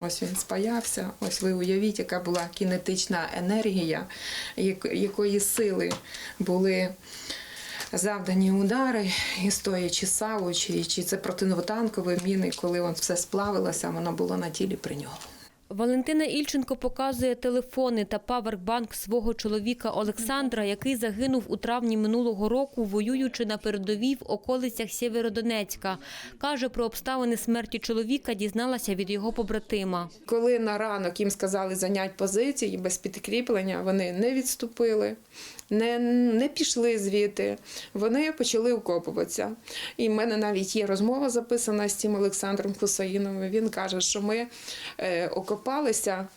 Ось він спаявся. Ось ви уявіть, яка була кінетична енергія, як- якої сили були завдані удари, і стоячи саву, чи, чи це протинотанкові міни, коли он все сплавилося, воно було на тілі при нього. Валентина Ільченко показує телефони та павербанк свого чоловіка Олександра, який загинув у травні минулого року, воюючи на передовій в околицях Сєвєродонецька. Каже, про обставини смерті чоловіка дізналася від його побратима. Коли на ранок їм сказали зайняти позиції без підкріплення, вони не відступили, не, не пішли звідти. Вони почали окопуватися. І в мене навіть є розмова записана з цим Олександром Хусаїновим. Він каже, що ми е, окопалися.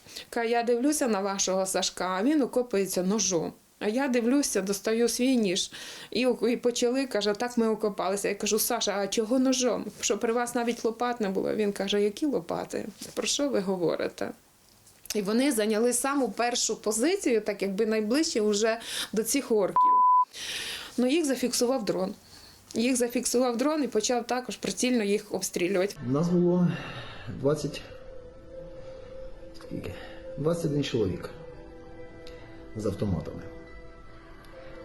Я дивлюся на вашого Сашка, а він окопується ножом. А я дивлюся, достаю свій ніж. І, і почали, каже, так ми окопалися. Я кажу, Саша, а чого ножом? Що при вас навіть лопат не було? Він каже, які лопати? Про що ви говорите? І вони зайняли саму першу позицію, так якби найближче вже до цих орків. Ну, їх зафіксував дрон. Їх зафіксував дрон і почав також прицільно їх обстрілювати. У нас було 20... Скільки? 21 чоловік з автоматами.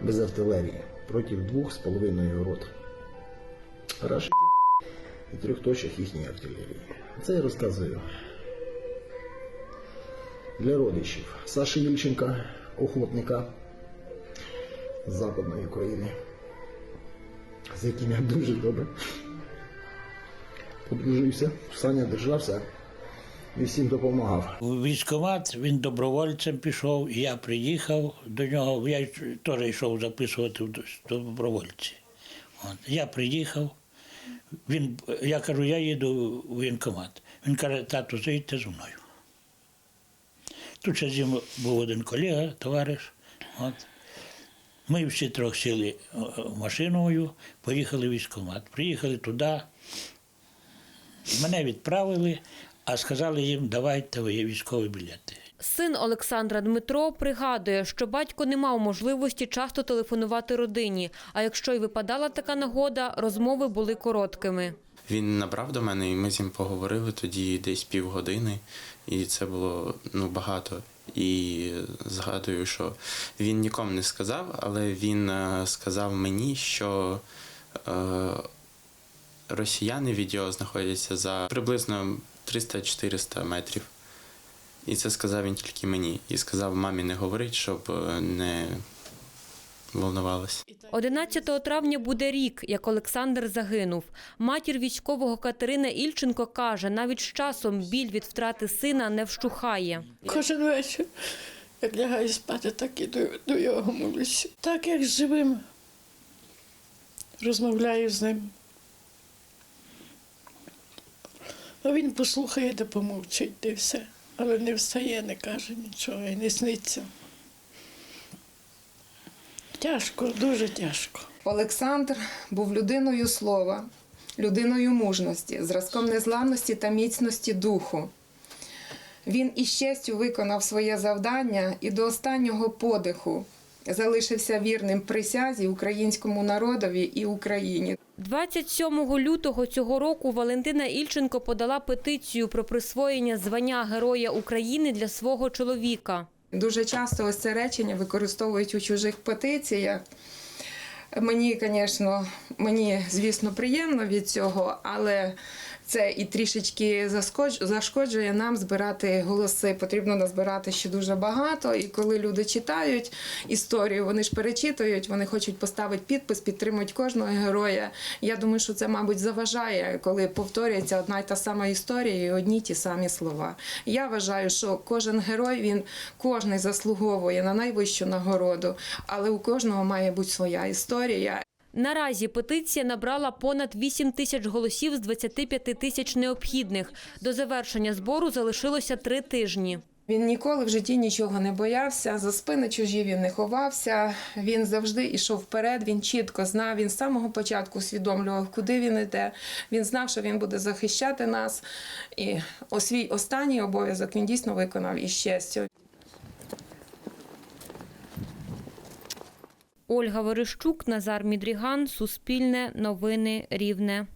Без артилерії. Проти двох з половиною рот. Рашиків і трьох точок їхньої артилерії. Це я розказую для родичів Саші Ільченка, охотника Западної України, з яким я дуже добре подружився, Саня держався і всім допомагав. У він добровольцем пішов, і я приїхав до нього. Я теж йшов записувати в добровольці. От. Я приїхав, він, я кажу, я їду у воєнкомат. Він каже, тату, заїдьте зі мною. Тут ще з ним був один колега, товариш. От. Ми всі трьох сіли е, в машину мою, поїхали в військкомат. Приїхали туди, мене відправили, а сказали їм, давайте ви військові білети. Син Олександра Дмитро пригадує, що батько не мав можливості часто телефонувати родині, а якщо й випадала така нагода, розмови були короткими. Він набрав до мене, і ми з ним поговорили тоді десь півгодини, і це було ну, багато. І згадую, що він нікому не сказав, але він е, сказав мені, що е, росіяни від його знаходяться за приблизно 300-400 метрів. І це сказав він тільки мені. І сказав мамі не говорить, щоб е, не волнувалася. 11 травня буде рік, як Олександр загинув. Матір військового Катерина Ільченко каже, навіть з часом біль від втрати сина не вщухає. Кожен вечір, як лягаю спати, так і до, до його молюся. Так як з живим розмовляю з ним. А він послухає та помовчить, і все. Але не встає, не каже нічого і не сниться. Тяжко, дуже тяжко. Олександр був людиною слова, людиною мужності, зразком незламності та міцності духу. Він із честю виконав своє завдання і до останнього подиху залишився вірним присязі українському народові і Україні. 27 лютого цього року Валентина Ільченко подала петицію про присвоєння звання Героя України для свого чоловіка. Дуже часто ось це речення використовують у чужих петиціях. Мені, звісно, мені, звісно, приємно від цього, але це і трішечки зашкоджує нам збирати голоси. Потрібно назбирати ще дуже багато. І коли люди читають історію, вони ж перечитують, вони хочуть поставити підпис, підтримують кожного героя. Я думаю, що це, мабуть, заважає, коли повторюється одна й та сама історія і одні ті самі слова. Я вважаю, що кожен герой він кожний заслуговує на найвищу нагороду, але у кожного має бути своя історія. Наразі петиція набрала понад 8 тисяч голосів з 25 тисяч необхідних. До завершення збору залишилося три тижні. Він ніколи в житті нічого не боявся, за спини чужі він не ховався. Він завжди йшов вперед. Він чітко знав. Він з самого початку усвідомлював, куди він йде. Він знав, що він буде захищати нас. І свій останній обов'язок він дійсно виконав із честю. Ольга Верещук, Назар Мідріган, Суспільне, Новини Рівне.